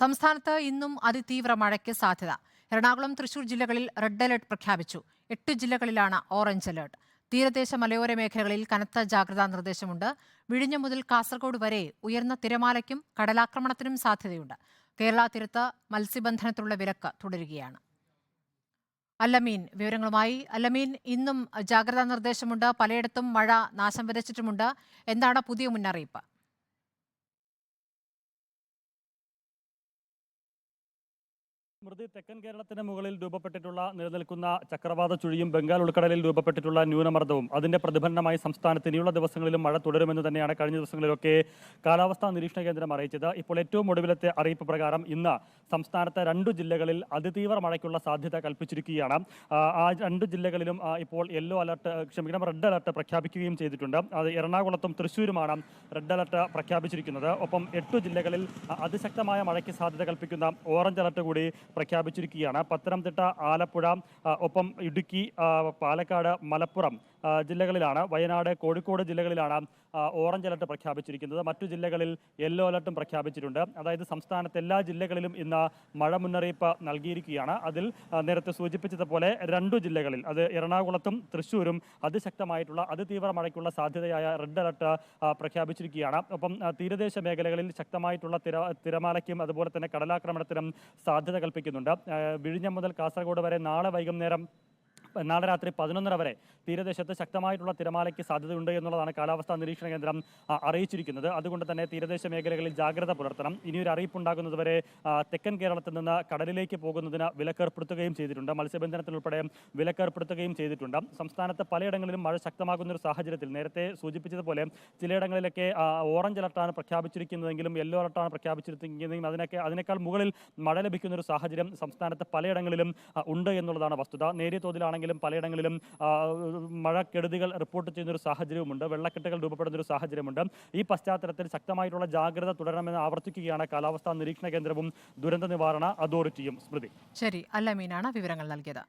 സംസ്ഥാനത്ത് ഇന്നും അതിതീവ്ര മഴയ്ക്ക് സാധ്യത. എറണാകുളം തൃശൂർ ജില്ലകളിൽ റെഡ് അലർട്ട് പ്രഖ്യാപിച്ചു. എട്ട് ജില്ലകളിലാണ് ഓറഞ്ച് അലർട്ട്. തീരദേശ മലയോര മേഖലകളിൽ കനത്ത ജാഗ്രതാ നിർദ്ദേശമുണ്ട്. വിഴിഞ്ഞം മുതൽ കാസർഗോഡ് വരെ ഉയർന്ന തിരമാലയ്ക്കും കടലാക്രമണത്തിനും സാധ്യതയുണ്ട്. കേരള തീരത്ത് മത്സ്യബന്ധനത്തിലുള്ള വിലക്ക് തുടരുകയാണ്. അല്ലമീൻ വിവരങ്ങളുമായി. അല്ലമീൻ ഇന്നും ജാഗ്രതാ നിർദ്ദേശമുണ്ട്. പലയിടത്തും മഴ നാശം വിതച്ചിട്ടുമുണ്ട്. എന്താണ് പുതിയ മുന്നറിയിപ്പ്? സ്മൃതി തെക്കൻ കേരളത്തിന് മുകളിൽ രൂപപ്പെട്ടിട്ടുള്ള നിലനിൽക്കുന്ന ചക്രവാത ചുഴിയും ബംഗാൾ ഉൾക്കടലിൽ രൂപപ്പെട്ടിട്ടുള്ള ന്യൂനമർദ്ദവും അതിന്റെ പ്രതിഫലനമായി സംസ്ഥാനത്ത് ഇനിയുള്ള ദിവസങ്ങളിലും മഴ തുടരുമെന്ന് തന്നെയാണ് കഴിഞ്ഞ ദിവസങ്ങളിലൊക്കെ കാലാവസ്ഥാ നിരീക്ഷണ കേന്ദ്രം അറിയിച്ചത്. ഇപ്പോൾ ഏറ്റവും ഒടുവിലത്തെ അറിയിപ്പ് പ്രകാരം ഇന്ന് സംസ്ഥാനത്തെ രണ്ടു ജില്ലകളിൽ അതിതീവ്ര മഴയ്ക്കുള്ള സാധ്യത കൽപ്പിച്ചിരിക്കുകയാണ്. ആ, രണ്ട് ജില്ലകളിലും ഇപ്പോൾ യെല്ലോ അലർട്ട് ക്ഷമിക്കണം റെഡ് അലർട്ട് പ്രഖ്യാപിക്കുകയും ചെയ്തിട്ടുണ്ട്. അത് എറണാകുളത്തും തൃശ്ശൂരുമാണ് റെഡ് അലർട്ട് പ്രഖ്യാപിച്ചിരിക്കുന്നത്. ഒപ്പം എട്ടു ജില്ലകളിൽ അതിശക്തമായ മഴയ്ക്ക് സാധ്യത കൽപ്പിക്കുന്ന ഓറഞ്ച് അലർട്ട് കൂടി പ്രഖ്യാപിച്ചിരിക്കുകയാണ്. പത്തനംതിട്ട ആലപ്പുഴ ഒപ്പം ഇടുക്കി പാലക്കാട് മലപ്പുറം ജില്ലകളിലാണ്. വയനാട് കോഴിക്കോട് ജില്ലകളിലാണ് ഓറഞ്ച് അലർട്ട് പ്രഖ്യാപിച്ചിരിക്കുന്നത്. മറ്റു ജില്ലകളിൽ യെല്ലോ അലർട്ടും പ്രഖ്യാപിച്ചിട്ടുണ്ട്. അതായത് സംസ്ഥാനത്തെ എല്ലാ ജില്ലകളിലും ഇന്ന് മഴ മുന്നറിയിപ്പ് നൽകിയിരിക്കുകയാണ്. അതിൽ നേരത്തെ സൂചിപ്പിച്ചതുപോലെ രണ്ടു ജില്ലകളിൽ അത് എറണാകുളത്തും തൃശ്ശൂരും അതിശക്തമായിട്ടുള്ള അതിതീവ്ര മഴയ്ക്കുള്ള സാധ്യതയായ റെഡ് അലർട്ട് പ്രഖ്യാപിച്ചിരിക്കുകയാണ്. ഒപ്പം തീരദേശ മേഖലകളിൽ ശക്തമായിട്ടുള്ള തിര തിരമാലയ്ക്കും അതുപോലെ തന്നെ കടലാക്രമണത്തിനും സാധ്യത കൽപ്പിക്കുന്നുണ്ട്. വിഴിഞ്ഞം മുതൽ കാസർഗോഡ് വരെ നാളെ വൈകുന്നേരം നാളെ രാത്രി പതിനൊന്നര വരെ തീരദേശത്ത് ശക്തമായിട്ടുള്ള തിരമാലയ്ക്ക് സാധ്യതയുണ്ട് എന്നുള്ളതാണ് കാലാവസ്ഥാ നിരീക്ഷണ കേന്ദ്രം അറിയിച്ചിരിക്കുന്നത്. അതുകൊണ്ട് തന്നെ തീരദേശ മേഖലകളിൽ ജാഗ്രത പുലർത്തണം. ഇനിയൊരു അറിയിപ്പുണ്ടാകുന്നതുവരെ തെക്കൻ കേരളത്തിൽ നിന്ന് കടലിലേക്ക് പോകുന്നതിന് വിലക്കേർപ്പെടുത്തുകയും ചെയ്തിട്ടുണ്ട്. മത്സ്യബന്ധനത്തിനുൾപ്പെടെ വിലക്കേർപ്പെടുത്തുകയും ചെയ്തിട്ടുണ്ട്. സംസ്ഥാനത്ത് പലയിടങ്ങളിലും മഴ ശക്തമാകുന്ന ഒരു സാഹചര്യത്തിൽ നേരത്തെ സൂചിപ്പിച്ചതുപോലെ ചിലയിടങ്ങളിലൊക്കെ ഓറഞ്ച് അലർട്ടാണ് പ്രഖ്യാപിച്ചിരിക്കുന്നതെങ്കിലും യെല്ലോ അലർട്ടാണ് പ്രഖ്യാപിച്ചിരിക്കുന്നതെങ്കിലും അതിനൊക്കെ അതിനേക്കാൾ മുകളിൽ മഴ ലഭിക്കുന്ന ഒരു സാഹചര്യം സംസ്ഥാനത്ത് പലയിടങ്ങളിലും ഉണ്ട് എന്നുള്ളതാണ് വസ്തുത. നേരിയ തോതിലാണെങ്കിലും പലയിടങ്ങളിലും മഴക്കെടുതികൾ റിപ്പോർട്ട് ചെയ്യുന്ന ഒരു സാഹചര്യവുമുണ്ട് വെള്ളക്കെട്ടുകൾ രൂപപ്പെടുന്ന ഒരു സാഹചര്യമുണ്ട്. ഈ പശ്ചാത്തലത്തിൽ ശക്തമായിട്ടുള്ള ജാഗ്രത തുടരണമെന്ന് ആവർത്തിക്കുകയാണ് കാലാവസ്ഥാ നിരീക്ഷണ കേന്ദ്രവും ദുരന്ത നിവാരണ അതോറിറ്റിയും. സ്മൃതി. ശരി അല്ലമീനാണ് വിവരങ്ങൾ നൽകിയത്.